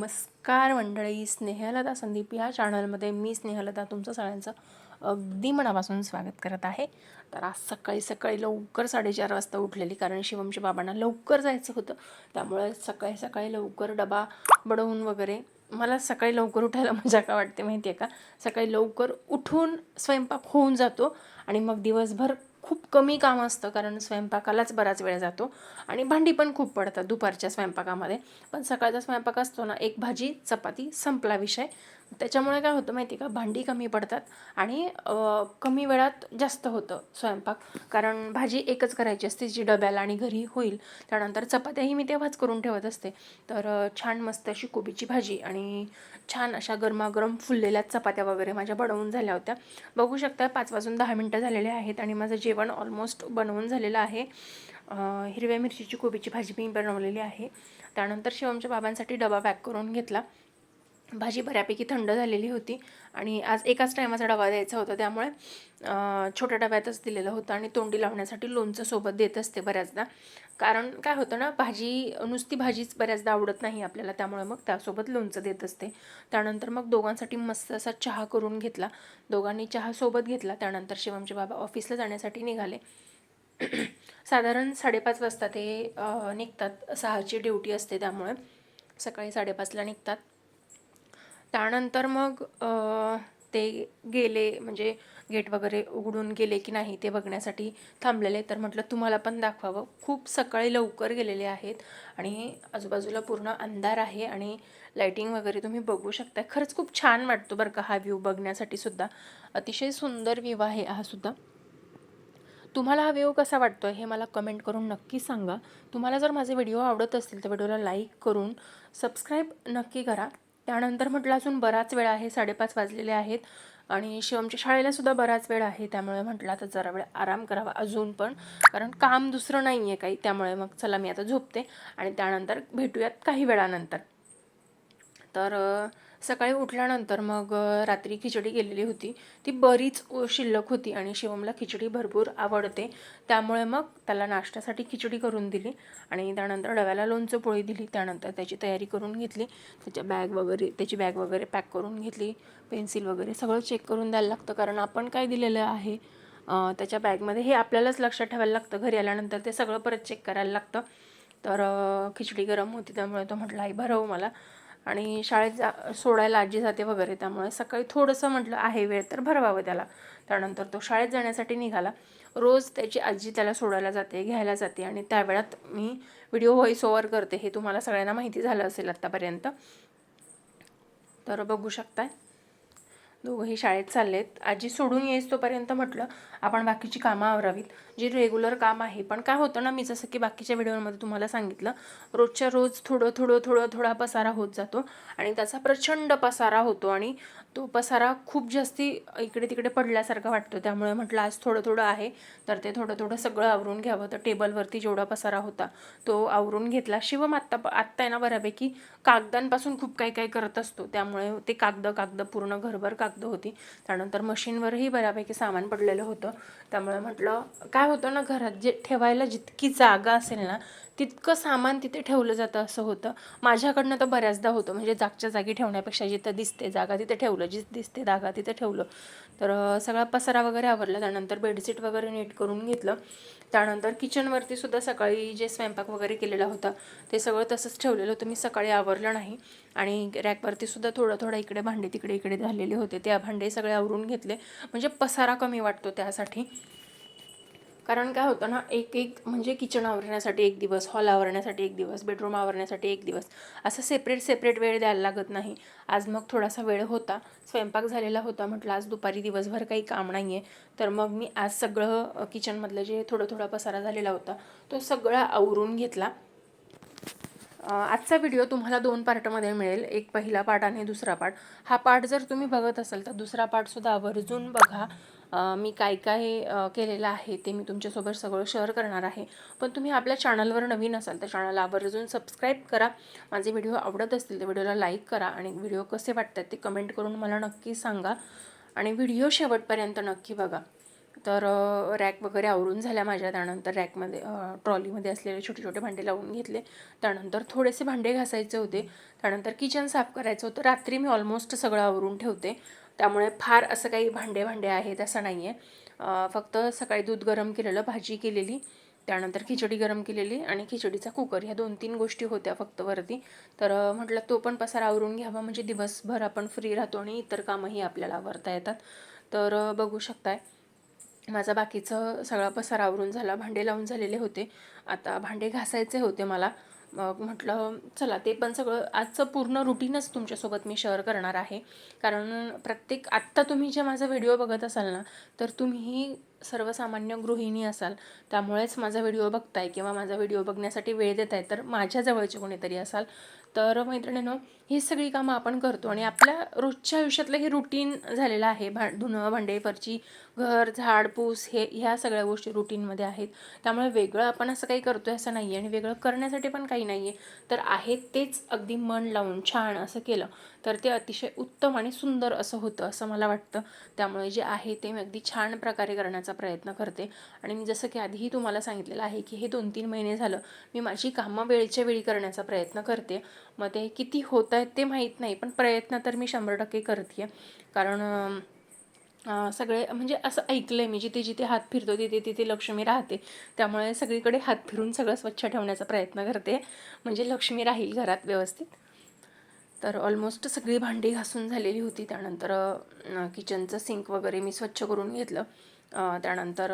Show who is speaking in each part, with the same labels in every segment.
Speaker 1: नमस्कार मंडळी स्नेहलता संदीप या चॅनलमध्ये मी स्नेहलता तुमचं सगळ्यांचं अगदी मनापासून स्वागत करत आहे. तर आज सकाळी सकाळी लवकर साडेचार वाजता उठलेली कारण शिवमच्या बाबांना लवकर जायचं होतं. त्यामुळे सकाळी सकाळी लवकर डबा बडवून वगैरे मला सकाळी लवकर उठायला मजा का वाटते माहिती आहे का? सकाळी लवकर उठून स्वयंपाक होऊन जातो आणि मग दिवसभर खूप कमी काम असतं कारण स्वयंपाकालाच बराच वेळ जातो. आणि भांडी पण खूप पडतात दुपारच्या स्वयंपाकामध्ये. पण सकाळचा स्वयंपाक असतो ना एक भाजी चपाती संपला विषय. त्याच्यामुळे काय होतं माहिती आहे का? भांडी कमी पडतात आणि कमी वेळात जास्त होतं स्वयंपाक. कारण भाजी एकच करायची असते जी डब्याला आणि घरी होईल. त्यानंतर चपात्याही मी तेव्हाच करून ठेवत असते. तर छान मस्त अशी कोबीची भाजी आणि छान अशा गरमागरम फुललेल्या चपात्या वगैरे माझ्या बनवून झाल्या होत्या. बघू शकता पाच वाजून दहा मिनटं झालेले आहेत आणि माझं जेवण ऑलमोस्ट बनवून झालेलं आहे. हिरव्या मिरचीची कोबीची भाजी मी बनवलेली आहे. त्यानंतर शिवमच्या बाबांसाठी डबा पॅक करून घेतला. भाजी बऱ्यापैकी थंड झालेली होती आणि आज एकाच टायमाचा डबा द्यायचा होता त्यामुळे छोट्या डब्यातच दिलेलं होतं आणि तोंडी लावण्यासाठी लोणचं सोबत देत असते बऱ्याचदा. कारण काय होतं ना भाजी नुसती भाजीच बऱ्याचदा आवडत नाही आपल्याला त्यामुळे मग त्यासोबत लोणचं देत असते. त्यानंतर मग दोघांसाठी मस्त असा चहा करून घेतला. दोघांनी चहा सोबत घेतला त्यानंतर शिवमचे बाबा ऑफिसला जाण्यासाठी निघाले. साधारण साडेपाच वाजता ते निघतात. सहाची ड्युटी असते त्यामुळे सकाळी साडेपाचला निघतात. त्यानंतर मग ते गेले म्हणजे गेट वगैरे उघडून गेले की नाही ते बघण्यासाठी थांबलेले. तर म्हटलं तुम्हाला पण दाखवावं. खूप सकाळी लवकर गेलेले आहेत आणि आजूबाजूला पूर्ण अंधार आहे आणि लाईटिंग वगैरे तुम्ही बघू शकता खरंच खूप छान वाटतो बरं का हा व्ह्यू बघण्यासाठी सुद्धा. अतिशय सुंदर व्ह्यू आहे हा सुद्धा. तुम्हाला हा व्हिडिओ कसा वाटतो हे मला कमेंट करून नक्की सांगा. तुम्हाला जर माझे व्हिडिओ आवडत असतील तर व्हिडिओला लाईक करून सबस्क्राईब नक्की करा. त्यानंतर म्हटलं अजून बराच वेळ आहे साडेपाच वाजलेले आहेत आणि शिवमच्या शाळेला सुद्धा बराच वेळ आहे त्यामुळे म्हटलं आता जरा वेळ आराम करावा अजून पण. कारण काम दुसरं नाही आहे काही त्यामुळे मग चला मी आता झोपते आणि त्यानंतर भेटूयात काही वेळानंतर. तर सकाळी उठल्यानंतर मग रात्री खिचडी केलेली होती. ती बरीच शिल्लक होती आणि शिवमला खिचडी भरपूर आवडते. त्यामुळे मग त्याला नाश्त्यासाठी खिचडी करून दिली आणि त्यानंतर डव्याला लोणचं पोळी दिली. त्यानंतर त्याची तयारी करून घेतली. त्याच्या बॅग वगैरे त्याची बॅग वगैरे पॅक करून घेतली. पेन्सिल वगैरे सगळं चेक करून द्यायला लागतं कारण आपण काय दिलेलं आहे त्याच्या बॅगमध्ये हे आपल्यालाच लक्षात ठेवायला लागतं. घरी आल्यानंतर ते सगळं परत चेक करायला लागतं. तर खिचडी गरम होती त्यामुळे तो म्हटला आई भरव मला. आणि शाळेत जा सोडायला आजी जाते वगैरे त्यामुळे सकाळी थोडंसं म्हटलं आहे वेळ तर भरवावं त्याला. त्यानंतर तो शाळेत जाण्यासाठी निघाला. रोज त्याची आजी त्याला सोडायला जाते घ्यायला जाते आणि त्या वेळात मी व्हिडिओ व्हॉईस ओव्हर करते हे तुम्हाला सगळ्यांना माहिती झालं असेल आत्तापर्यंत तर बघू शकताय. दोघंही शाळेत चाललेत. आजी सोडून येईस तोपर्यंत म्हटलं आपण बाकीची कामं आवरावीत. जी रेग्युलर काम आहे. पण काय होतं ना मी जसं की बाकीच्या व्हिडिओमध्ये तुम्हाला सांगितलं रोजच्या रोज थोडं थोडं थोडं थोडा पसारा होत जातो आणि त्याचा प्रचंड पसारा होतो आणि तो पसारा खूप जास्ती इकडे तिकडे पडल्यासारखा वाटतो. त्यामुळे म्हटलं आज थोडं थोडं आहे. तर ते थोडं थोडं सगळं आवरून घ्यावं. तर टेबलवरती जेवढा पसारा होता तो आवरून घेतला. शिवम आत्ता आत्ता आहे ना बऱ्यापैकी कागदांपासून खूप काही काही करत असतो. त्यामुळे ते कागद कागद पूर्ण घरभर कागद होती. त्यानंतर मशीनवरही बऱ्यापैकी सामान पडलेलं होतं. त्यामुळे म्हटलं काय होतं ना घरात जे ठेवायला जितकी जागा असेल ना तितकं सामान तिथे ठेवलं जातं असं होतं. माझ्याकडनं तर बऱ्याचदा होतं. म्हणजे जागच्या जागी ठेवण्यापेक्षा जिथं दिसते जागा तिथे ठेवलं. जिथं दिसते जागा तिथे ठेवलं. तर सगळा पसारा वगैरे आवरला. त्यानंतर बेडशीट वगैरे नीट करून घेतलं. त्यानंतर किचनवरती सुद्धा सकाळी जे स्वयंपाक वगैरे केलेला होता ते सगळं तसंच ठेवलेलं होतं. मी सकाळी आवरलं नाही. आणि रॅकवरती सुद्धा थोडं थोडं इकडे भांडे तिकडे इकडे झालेले होते. त्या भांडे सगळे आवरून घेतले. म्हणजे पसारा कमी वाटतो त्यासाठी. कारण काय होतं ना एक एक म्हणजे किचन आवरण्यासाठी एक दिवस हॉल आवरण्यासाठी एक दिवस बेडरूम आवरण्यासाठी एक दिवस. असं सेपरेट सेपरेट वेळ द्यायला लागत नाही. आज मग थोडासा वेळ होता. स्वयंपाक झालेला होता म्हटलं आज दुपारी दिवसभर काही काम नाही आहे तर मग मी आज सगळं किचनमधलं जे थोडं थोडा पसारा झालेला होता तो सगळा आवरून घेतला. आजचा व्हिडिओ तुम्हाला दोन पार्टमध्ये मिळेल. एक पहिला पार्ट आणि दुसरा पार्ट हा पार्ट जर तुम्ही बघत असाल तर दुसरा पार्टसुद्धा आवर्जून बघा. मी काय काय केलेलं आहे ते मी तुमच्यासोबत सगळं शेअर करणार आहे. पण तुम्ही आपल्या चॅनलवर नवीन असाल तर चॅनल आवर्जून सबस्क्राईब करा. माझे व्हिडिओ आवडत असतील तर व्हिडिओला लाईक करा. आणि व्हिडिओ कसे वाटतात ते कमेंट करून मला नक्की सांगा. आणि व्हिडिओ शेवटपर्यंत नक्की बघा. तर रॅक वगैरे आवरून झाल्या माझ्या. त्यानंतर रॅकमध्ये ट्रॉलीमध्ये असलेले छोटे छोटे भांडे लावून घेतले. त्यानंतर थोडेसे भांडे घासायचे होते. त्यानंतर किचन साफ करायचं होतं. रात्री मी ऑलमोस्ट सगळं आवरून ठेवते. त्यामुळे फार असं काही भांडे भांडे आहेत असं नाही आहे. फक्त सकाळी दूध गरम केलेलं भाजी केलेली त्यानंतर खिचडी गरम केलेली आणि खिचडीचा कुकर. ह्या दोन तीन गोष्टी होत्या फक्त वरती. तर म्हटलं तो पण पसार आवरून घ्यावा. म्हणजे दिवसभर आपण फ्री राहतो आणि इतर कामंही आपल्याला आवरता येतात. तर बघू शकताय. माझा बाकीचं सगळा पसारा आवरून झाला भांडे लावून झालेले होते. आता भांडे घासायचे होते मला. मग म्हटलं चला ते पण सगळं आजचं पूर्ण रुटीनच तुमच्यासोबत मी शेअर करणार आहे. कारण प्रत्येक आत्ता तुम्ही जे माझा व्हिडिओ बघत असाल ना तर तुम्ही सर्वसामान्य गृहिणी असाल. त्यामुळेच माझा व्हिडिओ बघताय किंवा माझा व्हिडिओ बघण्यासाठी वेळ देत आहे तर माझ्या जवळचे कोणीतरी असाल. तर मैत्रिणीनं ही सगळी कामं आपण करतो आणि आपल्या रोजच्या आयुष्यातलं हे रुटीन झालेलं आहे. भा धुणं भांडे फरची घर झाड पूस हे ह्या सगळ्या गोष्टी रुटीनमध्ये आहेत. त्यामुळे वेगळं आपण असं काही करतो आहे असं नाही आहे आणि वेगळं करण्यासाठी पण काही नाही आहे तर आहे तेच अगदी मन लावून छान असं केलं तर ते अतिशय उत्तम आणि सुंदर असं होतं असं मला वाटतं. त्यामुळे जे आहे ते मी अगदी छान प्रकारे करण्याचा प्रयत्न करते. आणि मी जसं की आधीही तुम्हाला सांगितलेलं आहे की हे दोन तीन महिने झालं. मी माझी कामं वेळच्या वेळी करण्याचा प्रयत्न करते. मग ते किती होत आहेत ते माहीत नाही पण प्रयत्न तर मी शंभर टक्के करते कारण सगळे म्हणजे असं ऐकलं आहे मी जिथे जिथे हात फिरतो तिथे तिथे लक्ष्मी राहते. त्यामुळे सगळीकडे हात फिरून सगळं स्वच्छ ठेवण्याचा प्रयत्न करते. म्हणजे लक्ष्मी राहील घरात व्यवस्थित. तर ऑलमोस्ट सगळी भांडी घासून झालेली होती. त्यानंतर किचनचं सिंक वगैरे मी स्वच्छ करून घेतलं. त्यानंतर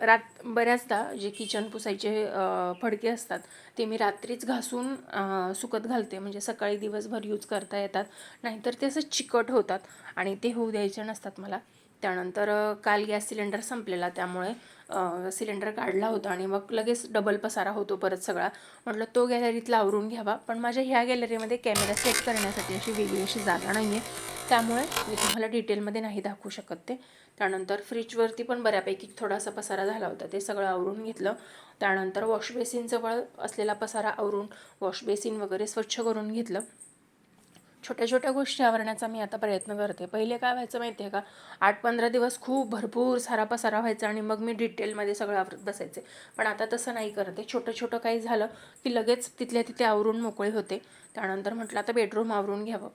Speaker 1: रात बऱ्याचदा जे किचन पुसायचे फडके असतात ते मी रात्रीच घासून सुकत घालते. म्हणजे सकाळी दिवसभर यूज करता येतात. नाहीतर ते असं चिकट होतात आणि ते होऊ द्यायचे नसतात मला. त्यानंतर काल गॅस सिलेंडर संपलेला त्यामुळे सिलेंडर काढला होता आणि मग लगेच डबल पसारा होतो परत सगळा. म्हटलं तो गॅलरीतला आवरून घ्यावा पण माझ्या ह्या गॅलरीमध्ये कॅमेरा सेट करण्यासाठी अशी वेगळी अशी जागा नाही आहे त्यामुळे मी तुम्हाला डिटेलमध्ये नाही दाखवू शकत ते. त्यानंतर फ्रीजवरती पण बऱ्यापैकी थोडासा पसारा झाला होता ते सगळं आवरून घेतलं. त्यानंतर वॉशबेसिनजवळ असलेला पसारा आवरून वॉशबेसिन वगैरे स्वच्छ करून घेतलं. छोट्या छोट्या गोष्टी आवरण्याचा मी आता प्रयत्न करते. पहिले काय व्हायचं माहिती आहे का? आठ पंधरा दिवस खूप भरपूर सारा पसारा व्हायचा आणि मग मी डिटेलमध्ये सगळं आवरत बसायचे. पण आता तसं नाही करते छोटं छोटं काही झालं की लगेच तिथल्या तिथे आवरून मोकळे होते. त्यानंतर म्हटलं आता बेडरूम आवरून घ्यावं.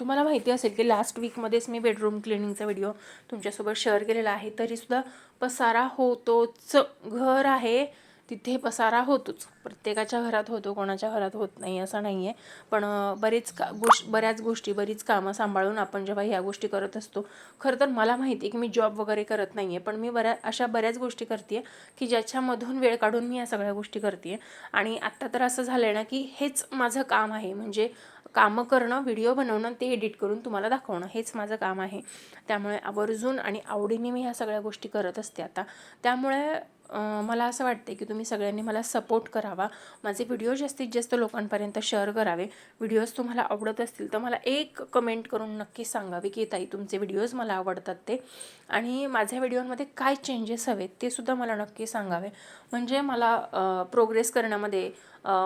Speaker 1: तुम्हाला माहिती असेल की लास्ट वीकमध्येच मी बेडरूम क्लिनिंगचा व्हिडिओ तुमच्यासोबत शेअर केलेला आहे. तरीसुद्धा पसारा होतोच. घर आहे. तिथे पसारा होतोच. प्रत्येकाच्या घरात होतो कोणाच्या घरात होत नाही असं नाही आहे पण बरेच का गोष्ट बऱ्याच गोष्टी बरीच कामं सांभाळून आपण जेव्हा ह्या गोष्टी करत असतो खरं तर मला माहिती आहे की मी जॉब वगैरे करत नाही आहे पण मी बऱ्या अशा बऱ्याच गोष्टी करते आहे की ज्याच्यामधून वेळ काढून मी या सगळ्या गोष्टी करते आहे आणि आत्ता तर असं झालं आहे ना की हेच माझं काम आहे. म्हणजे कामं करणं व्हिडिओ बनवणं ते एडिट करून तुम्हाला दाखवणं हेच माझं काम आहे. त्यामुळे आवर्जून आणि आवडीने मी ह्या सगळ्या गोष्टी करत असते आता. त्यामुळे मला असं वाटते की तुम्ही सगळ्यांनी मला सपोर्ट करावा. माझे व्हिडिओ जास्तीत जास्त लोकांपर्यंत शेअर करावे. व्हिडिओज तुम्हाला आवडत असतील तर मला एक कमेंट करून नक्की सांगावे की ताई तुमचे व्हिडिओज मला आवडतात ते. आणि माझ्या व्हिडिओमध्ये काय चेंजेस हवेत ते सुद्धा मला नक्की सांगावे. म्हणजे मला प्रोग्रेस करण्यामध्ये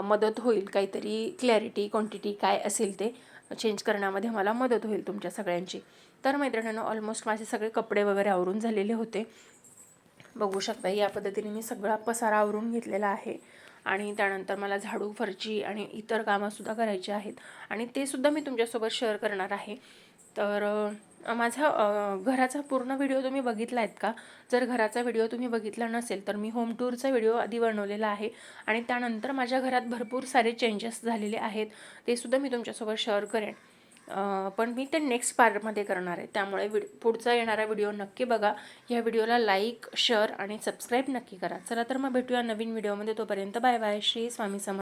Speaker 1: मदत होईल काहीतरी क्लॅरिटी क्वांटिटी काय असेल ते चेंज करण्यामध्ये मला मदत होईल तुमच्या सगळ्यांची. तर मैत्रिणींनो ऑलमोस्ट माझे सगळे कपडे वगैरे आवरून झालेले होते. बघू शकता. या पद्धतीने मी सगळा पसारा आवरून घेतलेला आहे. आणि त्यानंतर मला झाडू फरची आणि इतर कामंसुद्धा करायची आहेत. आणि ते सुद्धा मी तुमच्यासोबत शेअर करणार आहे. तर माझा घराचा पूर्ण व्हिडिओ तुम्ही बघितला आहेत का? जर घराचा व्हिडिओ तुम्ही बघितला नसेल तर मी होम टूरचा व्हिडिओ आधी बनवलेला आहे. आणि त्यानंतर माझ्या घरात भरपूर सारे चेंजेस झालेले आहेत. ते सुद्धा मी तुमच्यासोबत शेअर करेन. पण मी ते नेक्स्ट पार्टमध्ये करणार आहे. त्यामुळे विड पुढचा येणारा व्हिडिओ नक्की बघा. या व्हिडिओला लाईक शेअर आणि सबस्क्राईब नक्की करा. चला तर मग भेटूया नवीन व्हिडिओमध्ये तोपर्यंत बाय बाय श्री स्वामी समर्थ.